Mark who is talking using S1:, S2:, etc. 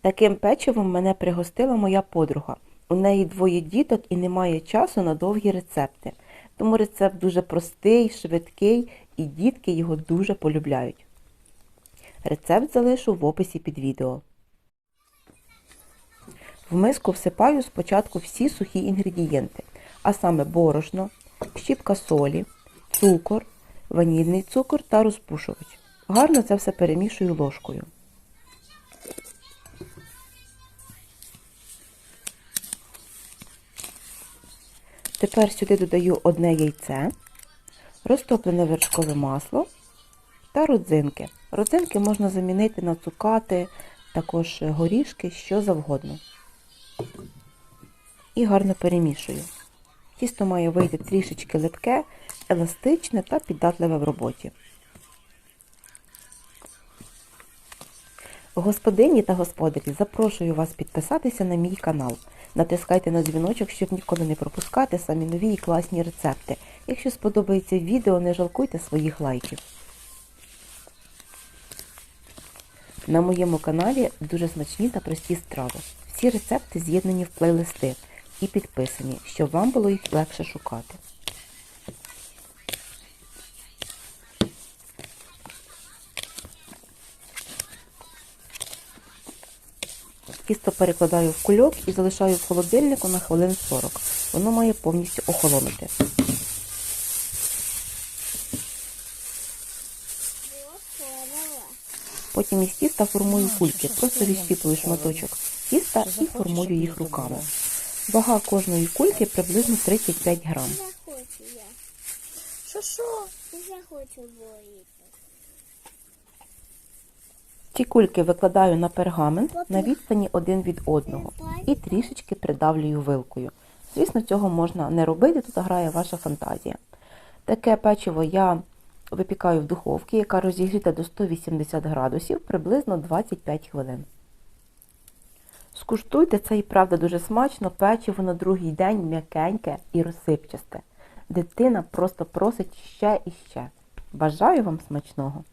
S1: Таким печивом мене пригостила моя подруга. У неї двоє діток і немає часу на довгі рецепти. Тому рецепт дуже простий, швидкий, і дітки його дуже полюбляють. Рецепт залишу в описі під відео. В миску всипаю спочатку всі сухі інгредієнти, а саме борошно, щіпка солі, цукор, ванільний цукор та розпушувач. Гарно це все перемішую ложкою. Тепер сюди додаю одне яйце, розтоплене вершкове масло та родзинки. Родзинки можна замінити на цукати, також горішки, що завгодно. І гарно перемішую. Тісто має вийти трішечки липке, еластичне та піддатливе в роботі. Господині та господарі, запрошую вас підписатися на мій канал. Натискайте на дзвіночок, щоб ніколи не пропускати самі нові і класні рецепти. Якщо сподобається відео, не жалкуйте своїх лайків. На моєму каналі дуже смачні та прості страви. Всі рецепти з'єднані в плейлисти і підписані, щоб вам було їх легше шукати. Тісто перекладаю в кульок і залишаю в холодильнику на хвилин 40. Воно має повністю охолонути. Потім із тіста формую кульки, просто відщіпую шматочок тіста і формую їх руками. Вага кожної кульки приблизно 35 грам.
S2: Я.
S3: Що що?
S2: Не хочу боїти.
S1: Ці кульки викладаю на пергамент на відстані один від одного і трішечки придавлюю вилкою. Звісно, цього можна не робити, тут грає ваша фантазія. Таке печиво я випікаю в духовці, яка розігріта до 180 градусів приблизно 25 хвилин. Скуштуйте, це і правда дуже смачно, печиво на другий день м'якеньке і розсипчасте. Дитина просто просить ще і ще. Бажаю вам смачного!